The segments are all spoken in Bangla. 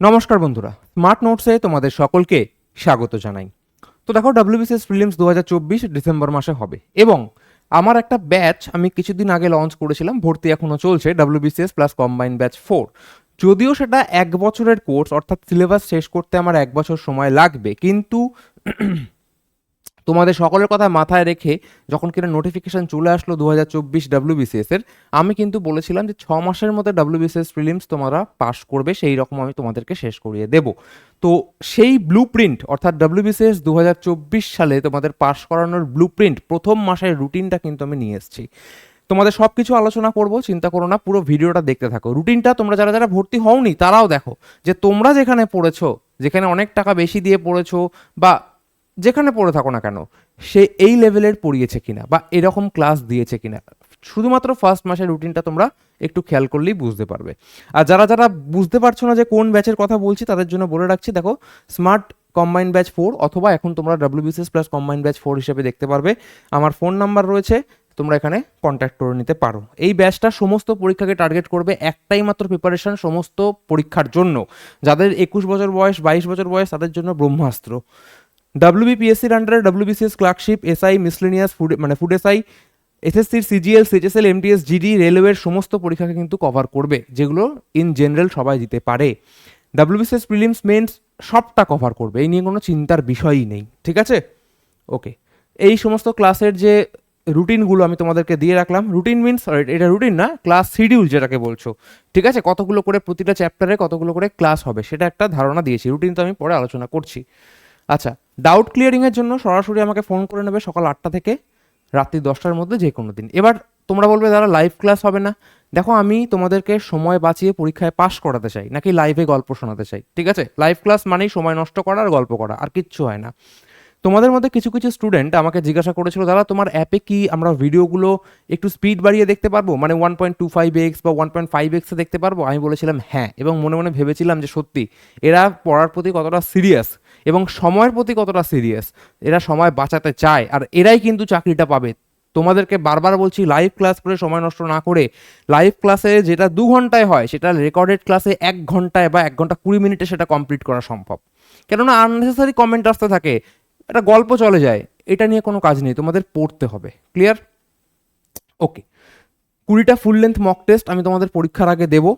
নমস্কার বন্ধুরা স্মার্ট নোটসে তোমাদের সকলকে স্বাগত জানাই। তো দেখো ডাব্লিউবিসিএস প্রিলিমস দু ডিসেম্বর মাসে হবে এবং আমার একটা ব্যাচ আমি কিছুদিন আগে লঞ্চ করেছিলাম, ভর্তি এখনও চলছে WBCS plus combine batch four যদিও সেটা এক বছরের কোর্স অর্থাৎ সিলেবাস শেষ করতে আমার এক বছর সময় লাগবে, কিন্তু তোমাদের সকলের কথা মাথায় রেখে যখন কিনা নোটিফিকেশন চলে আসলো দু হাজার চব্বিশ ডাব্লিউবিসিএস এর, আমি কিন্তু বলেছিলাম যে ছ মাসের মধ্যে ডাব্লিউবিসিএস প্রিলিমস তোমরা পাস করবে, সেই রকম আমি তোমাদেরকে শেষ করিয়ে দেব। তো সেই ব্লু প্রিন্ট অর্থাৎ ডাব্লিউবিসিএস দু হাজার চব্বিশ সালে তোমাদের পাস করানোর ব্লু প্রিন্ট প্রথম মাসের রুটিনটা কিন্তু আমি নিয়ে এসেছি। তোমাদের সব কিছু আলোচনা করব, চিন্তা করো না, পুরো ভিডিওটা দেখতে থাকো। রুটিনটা তোমরা যারা যারা ভর্তি হওনি, তারাও দেখো যে তোমরা যেখানে পড়েছো, যেখানে অনেক টাকা বেশি দিয়ে পড়েছো বা যেখানে পড়ে থাকো না কেন, সে এই লেভেলের পড়িয়েছে কিনা বা এরকম ক্লাস দিয়েছে কিনা। শুধুমাত্র ফার্স্ট মাসের রুটিনটা তোমরা একটু খেয়াল করলেই বুঝতে পারবে। আর যারা যারা বুঝতে পারছ না যে কোন ব্যাচের কথা বলছি, তাদের জন্য বলে রাখছি, দেখো স্মার্ট কম্বাইন ব্যাচ ফোর অথবা এখন তোমরা WBCS plus combine batch four হিসেবে দেখতে পারবে। আমার ফোন নাম্বার রয়েছে, তোমরা এখানে কন্ট্যাক্ট করে নিতে পারো। এই ব্যাচটা সমস্ত পরীক্ষাকে টার্গেট করবে একটাই মাত্র প্রিপারেশন সমস্ত পরীক্ষার জন্য। যাদের একুশ বছর বয়স, বাইশ বছর বয়স, তাদের জন্য ব্রহ্মাস্ত্র। ডাব্লিউবিপিএসসির আন্ডারে WBCS clerkship SI miscellaneous food মানে ফুড এসআই এসএসসির সিজিএল সিএচএসএল এমটিএস জিডি রেলওয়ের সমস্ত পরীক্ষাকে কিন্তু কভার করবে, যেগুলো ইন জেনারেল সবাই দিতে পারে। ডাব্লিউবিসিএস প্রিলিমস মেন্স সবটা কভার করবে, এই নিয়ে কোনো চিন্তার বিষয়ই নেই, ঠিক আছে? ওকে এই সমস্ত ক্লাসের যে রুটিনগুলো আমি তোমাদেরকে দিয়ে রাখলাম রুটিন মিনস এটা রুটিন না ক্লাস শিডিউল যেটাকে বলছো, ঠিক আছে? কতগুলো করে প্রতিটা চ্যাপ্টারে কতগুলো করে ক্লাস হবে, সেটা একটা ধারণা দিয়েছি রুটিন তো আমি পরে আলোচনা করছি। আচ্ছা ডাউট ক্লিয়ারিংয়ের জন্য সরাসরি আমাকে ফোন করে নেবে সকাল আটটা থেকে রাত্রি দশটার মধ্যে যে কোনো দিন। এবার তোমরা বলবে দাদা লাইভ ক্লাস হবে না। দেখো, আমি তোমাদেরকে সময় বাঁচিয়ে পরীক্ষায় পাশ করাতে চাই, নাকি লাইভে গল্প শোনাতে চাই। ঠিক আছে? লাইভ ক্লাস মানেই সময় নষ্ট করা আর গল্প করা, আর কিচ্ছু হয় না। তোমাদের মধ্যে কিছু কিছু স্টুডেন্ট আমাকে জিজ্ঞাসা করেছিল, দাদা, তোমার অ্যাপে কি আমরা ভিডিওগুলো একটু স্পিড বাড়িয়ে দেখতে পারব? মানে one point two five x বা ওয়ান পয়েন্ট ফাইভ এক্সে দেখতে পারব? আমি বলেছিলাম হ্যাঁ। এবং মনে মনে ভেবেছিলাম যে সত্যি, এরা পড়ার প্রতি কতটা সিরিয়াস এবং সময়ের প্রতি কতটা সিরিয়াস এরা সময় বাঁচাতে চায় আর এরাই কিন্তু চাকরিটা পাবে। তোমাদেরকে বারবার বলছি লাইভ ক্লাস করে সময় নষ্ট না করে লাইভ ক্লাসে যেটা দু ঘন্টায় হয়, সেটা রেকর্ডেড ক্লাসে এক ঘন্টায় বা এক ঘণ্টা কুড়ি মিনিটে সেটা কমপ্লিট করা সম্ভব। কেননা আননেসেসারি কমেন্ট আসতে থাকে একটা গল্প চলে যায়, এটা নিয়ে কোনো কাজ নেই, তোমাদের পড়তে হবে ক্লিয়ার ওকে কুড়িটা ফুল লেন্থ মক টেস্ট আমি তোমাদের পরীক্ষার আগে দেবো।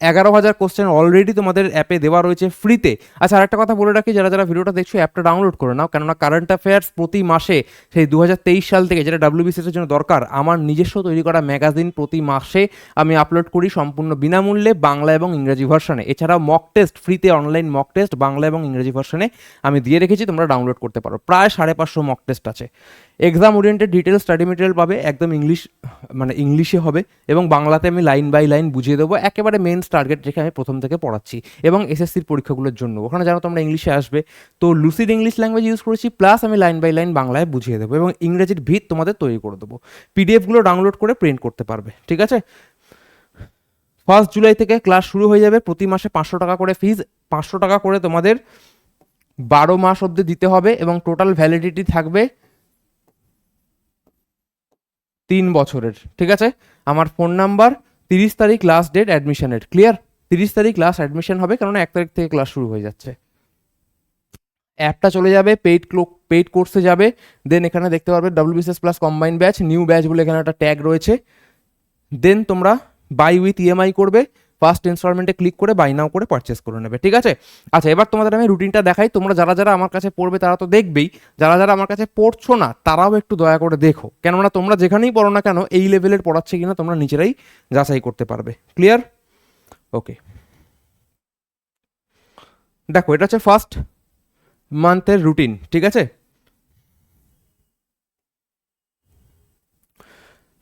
এগারো হাজার কোশ্চেন অলরেডি তোমাদের অ্যাপে দেওয়া রয়েছে ফ্রিতে আচ্ছা আরেকটা কথা বলে রাখি, যারা যারা ভিডিওটা দেখছ অ্যাপটা ডাউনলোড করে নাও। কেননা কারেন্ট অ্যাফেয়ার্স প্রতি মাসে সেই দু হাজার তেইশ সাল থেকে যেটা ডাব্লিউবিসিএস এর জন্য দরকার, আমার নিজস্ব তৈরি করা ম্যাগাজিন প্রতি মাসে আমি আপলোড করি সম্পূর্ণ বিনামূল্যে বাংলা এবং ইংরেজি ভার্সনে এছাড়াও মক টেস্ট ফ্রিতে অনলাইন মক টেস্ট বাংলা এবং ইংরেজি ভার্সনে আমি দিয়ে রেখেছি, তোমরা ডাউনলোড করতে পারো। প্রায় সাড়ে পাঁচশো মক টেস্ট আছে। Exam oriented detail study material পাবে, একদম ইংলিশ মানে ইংলিশে হবে, এবং বাংলাতে আমি লাইন বাই লাইন বুঝিয়ে দেবো, একেবারে মেন্স টার্গেট রেখে আমি প্রথম থেকে পড়াচ্ছি, এবং এসএসসির পরীক্ষাগুলোর জন্য। ওখানে জানো তোমরা ইংলিশে আসবে। তো লুসিড ইংলিশ ল্যাঙ্গুয়েজ ইউজ করেছি প্লাস আমি লাইন বাই লাইন বাংলায় বুঝিয়ে দেবো, এবং ইংরেজির ভিত তোমাদের তৈরি করে দেবো। পিডিএফগুলো ডাউনলোড করে প্রিন্ট করতে পারবে, ঠিক আছে? ফার্স্ট জুলাই থেকে ক্লাস শুরু হয়ে যাবে, প্রতি মাসে পাঁচশো টাকা করে ফিজ পাঁচশো টাকা করে তোমাদের বারো মাস অবধি দিতে হবে, এবং টোটাল ভ্যালিডিটি থাকবে তিন বছরের, ঠিক আছে? আমার ফোন নাম্বার তিরিশ তারিখ লাস্ট ডেট অ্যাডমিশনের ক্লিয়ার তিরিশ তারিখ লাস্ট অ্যাডমিশন হবে কারণ এক তারিখ থেকে ক্লাস শুরু হয়ে যাচ্ছে। অ্যাপটা চলে যাবে পেইড পেইড কোর্সে যাবে দেন এখানে দেখতে পারবে WBCS plus combine batch new batch বলে এখানে একটা ট্যাগ রয়েছে। দেন তোমরা বাই উইথ ইএমআই করবে ফার্স্ট ইনস্টলমেন্টে ক্লিক করে বাই নাও করে পারচেস করে নেবে, ঠিক আছে? আচ্ছা এবার তোমাদের আমি রুটিনটা দেখাই, তোমরা যারা যারা আমার কাছে পড়বে তারা তো দেখবেই, যারা যারা আমার কাছে পড়ছো না, তারাও একটু দয়া করে দেখো, কেননা তোমরা যেখানেই পড়ো না কেন, এই লেভেলের পড়াচ্ছে কিনা তোমরা নিজেরাই যাচাই করতে পারবে ক্লিয়ার ওকে দেখো, এটা হচ্ছে ফার্স্ট মান্থের রুটিন ঠিক আছে?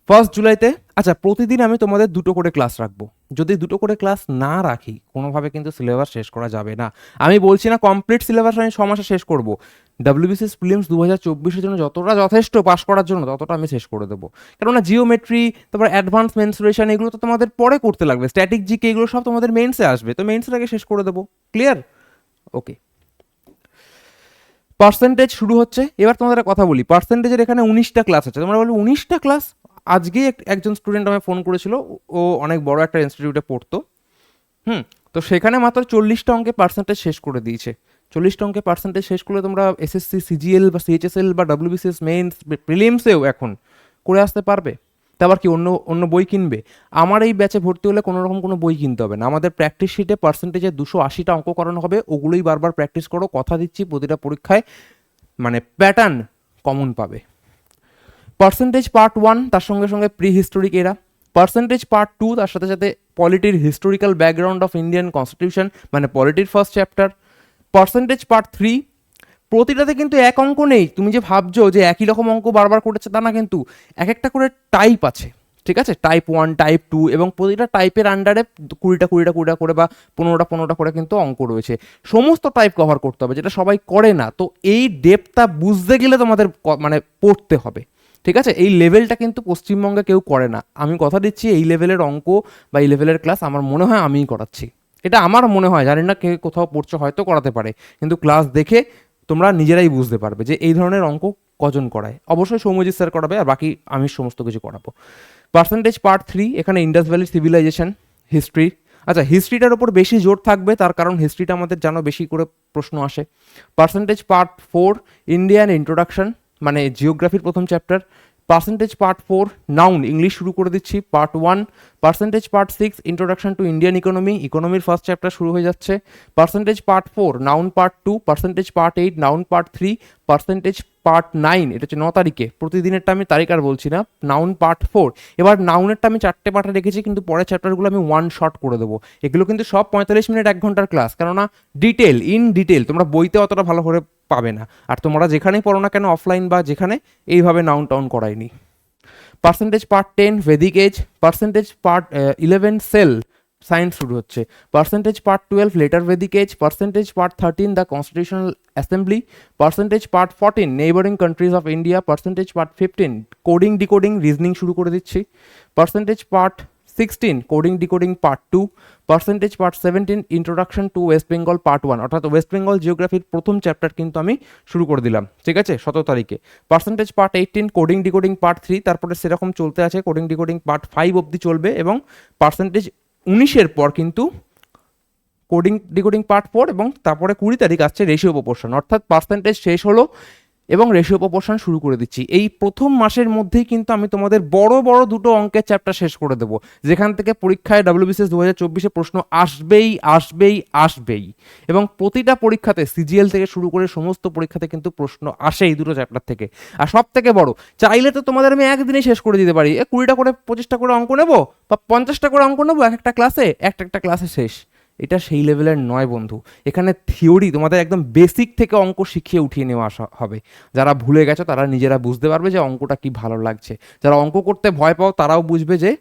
ফার্স্ট জুলাইতে আচ্ছা প্রতিদিন আমি তোমাদের দুটো করে ক্লাস রাখব। যদি দুটো করে ক্লাস না রাখি, কোনোভাবে কিন্তু সিলেবাস শেষ করা যাবে না। আমি বলছি না কমপ্লিট সিলেবাস আমি ছ মাসে শেষ করব। ডাব্লিউবিসিএস প্রিলিমস দু হাজার চব্বিশের জন্য যতটা যথেষ্ট পাস করার জন্য, ততটা আমি শেষ করে দেবো। কেননা জিওমেট্রি তারপর অ্যাডভান্স মেন্সুরেশন এগুলো তো তোমাদের পরে করতে লাগবে। স্ট্যাটিক জিকে এগুলো সব তোমাদের মেন্সে আসবে। তো মেন্সের আগে শেষ করে দেবো। ক্লিয়ার ওকে পার্সেন্টেজ শুরু হচ্ছে। এবার তোমাদের কথা বলি। পার্সেন্টেজের এখানে উনিশটা ক্লাস আছে। তোমরা বলবে উনিশটা ক্লাস আজকেই এক- একজন স্টুডেন্ট আমায় ফোন করেছিল, ও অনেক বড় একটা ইনস্টিটিউটে পড়তো। হুম, তো সেখানে মাত্র চল্লিশটা অঙ্কে পার্সেন্টেজ শেষ করে দিয়েছে। চল্লিশটা অঙ্কে পার্সেন্টেজ শেষ করলে তোমরা এসএসসি সিজিএল বা সিএইচএসএল বা ডাব্লিউবিসিএস মেইনস প্রিলিমসেও এখন করে আসতে পারবে। তা আবার কি অন্য অন্য বই কিনবে? আমার এই ব্যাচে ভর্তি হলে কোনো রকম কোনো বই কিনতে হবে না। আমাদের প্র্যাকটিস শিটে পার্সেন্টেজে দুশো আশিটা অঙ্ক করানো হবে। ওগুলোই বারবার প্র্যাকটিস করো, কথা দিচ্ছি, প্রতিটা পরীক্ষায় মানে প্যাটার্ন কমন পাবে। পার্সেন্টেজ পার্ট ওয়ান তার সঙ্গে সঙ্গে প্রি হিস্টোরিক এরা পার্সেন্টেজ পার্ট টু তার সাথে সাথে পলিটির historical background of Indian constitution মানে পলিটির first chapter percentage part three প্রতিটাতে কিন্তু এক অঙ্ক নেই। তুমি যে ভাবছ যে একই রকম অঙ্ক বারবার করেছে তা না কিন্তু এক একটা করে টাইপ আছে, ঠিক আছে? টাইপ ওয়ান টাইপ টু এবং প্রতিটা টাইপের আন্ডারে কুড়িটা কুড়িটা কুড়িটা করে বা পনেরোটা পনেরোটা করে কিন্তু অঙ্ক রয়েছে। সমস্ত টাইপ কভার করতে হবে, যেটা সবাই করে না। তো এই ডেপটা বুঝতে গেলে তোমাদের মানে পড়তে হবে। ঠিক আছে? এই লেভেলটা কিন্তু পশ্চিমবঙ্গে কেউ করে না। আমি কথা দিচ্ছি এই লেভেলের অঙ্ক বা এই লেভেলের ক্লাস আমার মনে হয় আমিই করাচ্ছি। এটা আমার মনে হয়, জানি না কে কোথাও পড়ছে, হয়তো করাতে পারে। কিন্তু ক্লাস দেখে তোমরা নিজেরাই বুঝতে পারবে যে এই ধরনের অঙ্ক কজন করায়। অবশ্যই সৌম্যজিৎ স্যার করাবে আর বাকি আমি সমস্ত কিছু করাবো। পার্সেন্টেজ পার্ট থ্রি এখানে ইন্ডাস ভ্যালি সিভিলাইজেশন হিস্ট্রি আচ্ছা হিস্ট্রিটার উপর বেশি জোর থাকবে, তার কারণ হিস্ট্রিটা আমাদের জানো, বেশি করে প্রশ্ন আসে। Percentage part four Indian introduction মানে জিওগ্রাফির প্রথম chapter percentage part four noun English শুরু করে দিচ্ছি part one percentage part six introduction to Indian economy ইকোনমির first chapter শুরু হয়ে যাচ্ছে percentage part four noun part two percentage part eight noun part three percentage part nine এটা হচ্ছে ন তারিখে প্রতিদিনেরটা আমি তারিখ আর বলছি না নাউন পার্ট ফোর এবার নাউনেরটা আমি চারটে পার্টে রেখেছি, কিন্তু পরের চ্যাপ্টারগুলো আমি ওয়ান শট করে দেবো, এগুলো কিন্তু সব পঁয়তাল্লিশ মিনিট এক ঘণ্টার ক্লাস কেননা ডিটেল ইন ডিটেল তোমরা বইতে অতটা ভালো করে পাবে না। আর তোমরা যেখানেই পড়ো না কেন অফলাইন বা যেখানে এইভাবে noun town করায়নি। Percentage part ten Vedic age percentage part eleven cell science শুরু হচ্ছে। Percentage part twelve later Vedic age percentage part thirteen the constitutional assembly percentage part fourteen neighbouring countries of India percentage part fifteen coding decoding reasoning শুরু করে দিচ্ছি। Percentage part sixteen coding decoding part two percentage part seventeen introduction to West Bengal part one অর্থাৎ ওয়েস্ট বেঙ্গল জিওগ্রাফির প্রথম চ্যাপ্টার কিন্তু আমি শুরু করে দিলাম। ঠিক আছে? সতেরো তারিখে। Percentage part eighteen coding decoding part three তারপরে সেরকম চলতে আছে। কোডিং ডিকোডিং পার্ট ফাইভ অবধি চলবে এবং পার্সেন্টেজ উনিশের পর কিন্তু কোডিং ডিকোডিং পার্ট ফোর এবং তারপরে কুড়ি তারিখ আসছে রেশিও প্রপোর্শন অর্থাৎ পার্সেন্টেজ শেষ হলো এবং রেশিও প্রপোর্শন শুরু করে দিচ্ছি। এই প্রথম মাসের মধ্যেই কিন্তু আমি তোমাদের বড় বড় দুটো অঙ্কের চ্যাপ্টার শেষ করে দেবো। যেখান থেকে পরীক্ষায় ডাব্লিউবিসিএস দু হাজার চব্বিশে প্রশ্ন আসবেই আসবেই আসবেই। এবং প্রতিটা পরীক্ষাতে সিজিএল থেকে শুরু করে সমস্ত পরীক্ষাতে কিন্তু প্রশ্ন আসে এই দুটো চ্যাপ্টার থেকে। আর সব থেকে বড়, চাইলে তো তোমাদের আমি একদিনেই শেষ করে দিতে পারি। এ কুড়িটা করে, পঁচিশটা করে অঙ্ক নেব? বা পঞ্চাশটা করে অঙ্ক নেব? এক একটা ক্লাসে একটা একটা ক্লাসে শেষ। এটা সেই লেভেলের নয় বন্ধু। এখানে থিওরি তোমাদের একদম বেসিক থেকে অঙ্ক শিখিয়ে উঠিয়ে নেওয়া আসা হবে। যারা ভুলে গেছো তারা নিজেরা বুঝতে পারবে যে অঙ্কটা কি ভালো লাগছে। যারা অঙ্ক করতে ভয় পাও তারাও বুঝবে যে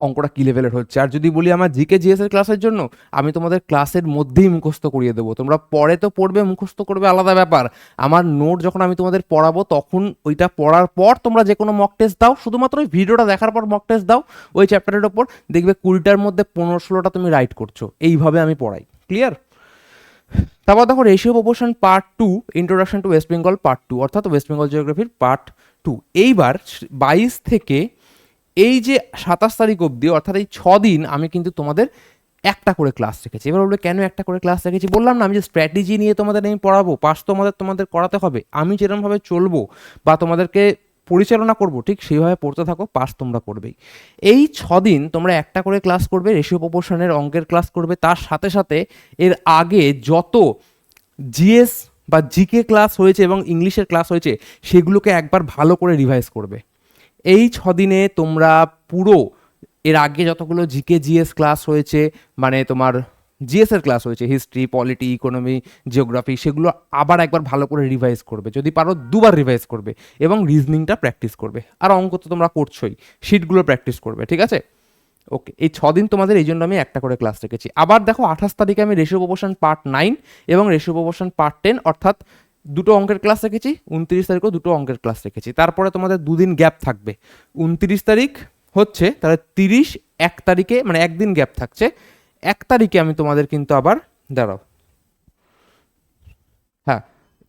অঙ্কটা কী লেভেলের হচ্ছে? আর যদি বলি আমার জিকে জিএস এর ক্লাসের জন্য, আমি তোমাদের ক্লাসের মধ্যেই মুখস্থ করিয়ে দেবো। তোমরা পরে তো পড়বে, মুখস্থ করবে, আলাদা ব্যাপার। আমার নোট যখন আমি তোমাদের পড়াবো, তখন ওইটা পড়ার পর তোমরা যে কোনো মক টেস্ট দাও। শুধুমাত্র ওই ভিডিওটা দেখার পর মক টেস্ট দাও, ওই চ্যাপ্টারের ওপর। দেখবে কুড়িটার মধ্যে পনেরো ষোলোটা তুমি রাইট করছ। এইভাবে আমি পড়াই। ক্লিয়ার তারপর দেখো ratio proportion part two introduction to West Bengal part two অর্থাৎ ওয়েস্ট বেঙ্গল জিওগ্রাফির পার্ট টু এইবার বাইশ থেকে এই যে সাতাশ তারিখ অবধি, অর্থাৎ এই ছ দিন আমি কিন্তু তোমাদের একটা করে ক্লাস রেখেছি। এবার বলবে, কেন একটা করে ক্লাস রেখেছি? বললাম না, আমি যে স্ট্র্যাটেজি নিয়ে তোমাদের আমি পড়াবো পাস তোমাদের তোমাদের করাতে হবে, আমি যেরকমভাবে চলবো বা তোমাদেরকে পরিচালনা করব, ঠিক সেইভাবে পড়তে থাকো পাস তোমরা করবেই। এই ছ দিন তোমরা একটা করে ক্লাস করবে রেশিও প্রপোর্শনের অঙ্কের ক্লাস করবে, তার সাথে সাথে এর আগে যত জিএস বা জিকে ক্লাস হয়েছে এবং ইংলিশের ক্লাস হয়েছে, সেগুলোকে একবার ভালো করে রিভাইজ করবে। এই ছদিনে তোমরা পুরো, এর আগে যতগুলো জিকে জিএস ক্লাস হয়েছে মানে তোমার জিএস এর ক্লাস হয়েছে হিস্ট্রি পলিটি ইকোনমি জিওগ্রাফি সেগুলো আবার একবার ভালো করে রিভাইজ করবে। যদি পারো দুবার রিভাইজ করবে এবং রিজনিংটা প্র্যাকটিস করবে। আর অঙ্ক তো তোমরা করছোই শিটগুলো প্র্যাকটিস করবে, ঠিক আছে? ওকে এই ছদিন তোমাদের এই জন্য আমি একটা করে ক্লাস রেখেছি। আবার দেখো আঠাশ তারিখে আমি রেশিও প্রপোর্শন পার্ট নাইন এবং রেশিও প্রপোর্শন পার্ট টেন অর্থাৎ দুটো অঙ্কের ক্লাস রেখেছি, উনত্রিশ তারিখও দুটো অঙ্কের ক্লাস রেখেছি। তারপরে তোমাদের দুদিন গ্যাপ থাকবে। উনত্রিশ তারিখ হচ্ছে, তাহলে তিরিশ, এক তারিখে মানে একদিন গ্যাপ থাকছে। এক তারিখে আমি তোমাদের কিন্তু আবার দাঁড়াও। হ্যাঁ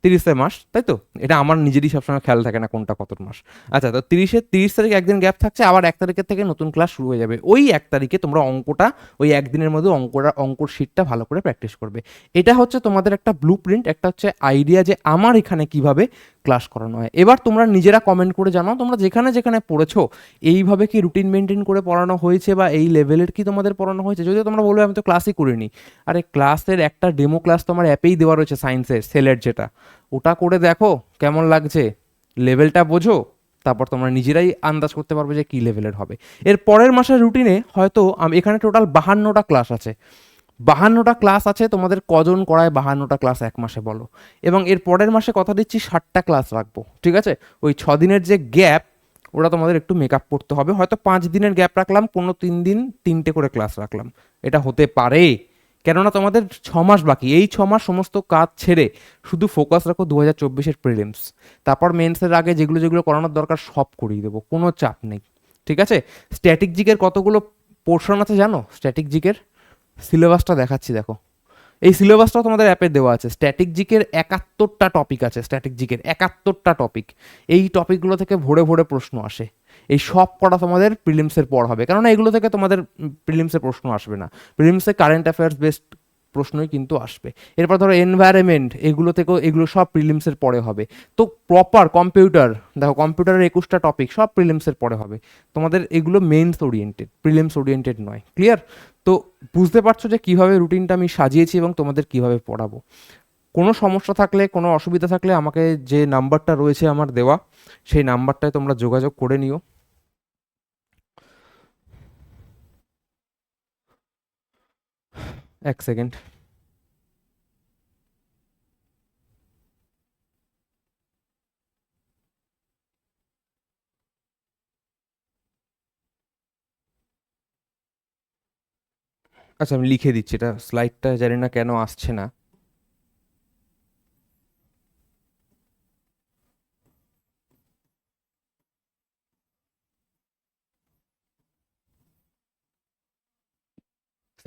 তিরিশে মাস, তাই তো? এটা আমার নিজেরই সবসময় খেয়াল থাকে না কোনটা কত মাস। আচ্ছা তো তিরিশে, তিরিশ তারিখ একদিন গ্যাপ থাকছে, আবার এক তারিখের থেকে নতুন ক্লাস শুরু হয়ে যাবে। ওই এক তারিখে তোমরা অঙ্কটা, ওই একদিনের মধ্যে অঙ্কটা, অঙ্কর শিটটা ভালো করে প্র্যাকটিস করবে। এটা হচ্ছে তোমাদের একটা ব্লু প্রিন্ট একটা হচ্ছে আইডিয়া যে আমার এখানে কীভাবে ক্লাস করানো হয়। এবার তোমরা নিজেরা কমেন্ট করে জানাও, তোমরা যেখানে যেখানে পড়েছো, এইভাবে কি রুটিন মেনটেন করে পড়ানো হয়েছে বা এই লেভেলের কি তোমাদের পড়ানো হয়েছে? যদিও তোমরা বলবে আমি তো ক্লাসই করিনি। আরে ক্লাসের একটা ডেমো ক্লাস তোমার অ্যাপেই দেওয়া রয়েছে সায়েন্সের সেলের যেটা। ওটা করে দেখো কেমন লাগছে লেভেলটা বোঝো, তারপর তোমরা নিজেরাই আন্দাজ করতে পারবে যে কী লেভেলের হবে। এর পরের মাসের রুটিনে হয়তো এখানে টোটাল বাহান্নটা ক্লাস আছে। বাহান্নটা ক্লাস আছে, তোমাদের কজন করায় বাহান্নটা ক্লাস এক মাসে বলো। এবং এর পরের মাসে কথা দিচ্ছি ষাটটা ক্লাস রাখব, ঠিক আছে? ওই ছ দিনের যে গ্যাপ ওটা তোমাদের একটু মেকআপ করতে হবে। হয়তো পাঁচ দিনের গ্যাপ রাখলাম, কোনো তিন দিন তিনটে করে ক্লাস রাখলাম। এটা হতে পারে। কেননা তোমাদের ছ মাস বাকি, এই ছ মাস সমস্ত কাজ ছেড়ে শুধু ফোকাস রাখো দু হাজার চব্বিশের প্রিলিমস তারপর মেন্সের আগে যেগুলো যেগুলো করানোর দরকার সব করিয়ে দেবো, কোনো চাপ নেই, ঠিক আছে? স্ট্যাটিক জিকের কতগুলো পোর্শন আছে জানো? স্ট্যাটিক জিকের সিলেবাসটা দেখাচ্ছি, দেখো। এই সিলেবাসটাও তোমাদের অ্যাপে দেওয়া আছে। স্ট্যাটিক জিকের একাত্তরটা টপিক আছে স্ট্যাটিক জিকের একাত্তরটা টপিক এই টপিকগুলো থেকে ভরে ভরে প্রশ্ন আসে। এই সব কটা তোমাদের প্রিলিমসের পর হবে। কেননা এগুলো থেকে তোমাদের প্রিলিমসের প্রশ্ন আসবে না। প্রিলিমসে কারেন্ট অ্যাফেয়ার্স বেসড প্রশ্নই কিন্তু আসবে। এরপর ধরো এনভায়রনমেন্ট এগুলো থেকেও, এগুলো সব প্রিলিমসের পরে হবে। তো প্রপার কম্পিউটার দেখো কম্পিউটারের একুশটা টপিক সব প্রিলিমসের পরে হবে। তোমাদের এগুলো মেন্স ওরিয়েন্টেড প্রিলিমস ওরিয়েন্টেড নয় ক্লিয়ার তো বুঝতে পারছ যে কীভাবে রুটিনটা আমি সাজিয়েছি এবং তোমাদের কীভাবে পড়াবো। কোনো সমস্যা থাকলে, কোনো অসুবিধা থাকলে আমাকে যে নাম্বারটা রয়েছে আমার দেওয়া, সেই নাম্বারটায় তোমরা যোগাযোগ করে নিও। এক সেকেন্ড। আচ্ছা আমি লিখে দিচ্ছি এটা স্লাইডটা জানি না কেন আসছে না।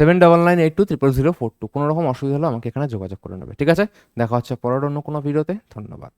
Seven double nine eight two triple zero four two কোনো রকম অসুবিধা হলে আমাকে এখানে যোগাযোগ করে নেবে। ঠিক আছে? দেখা হচ্ছে পরের অন্য কোনো ভিডিওতে। ধন্যবাদ।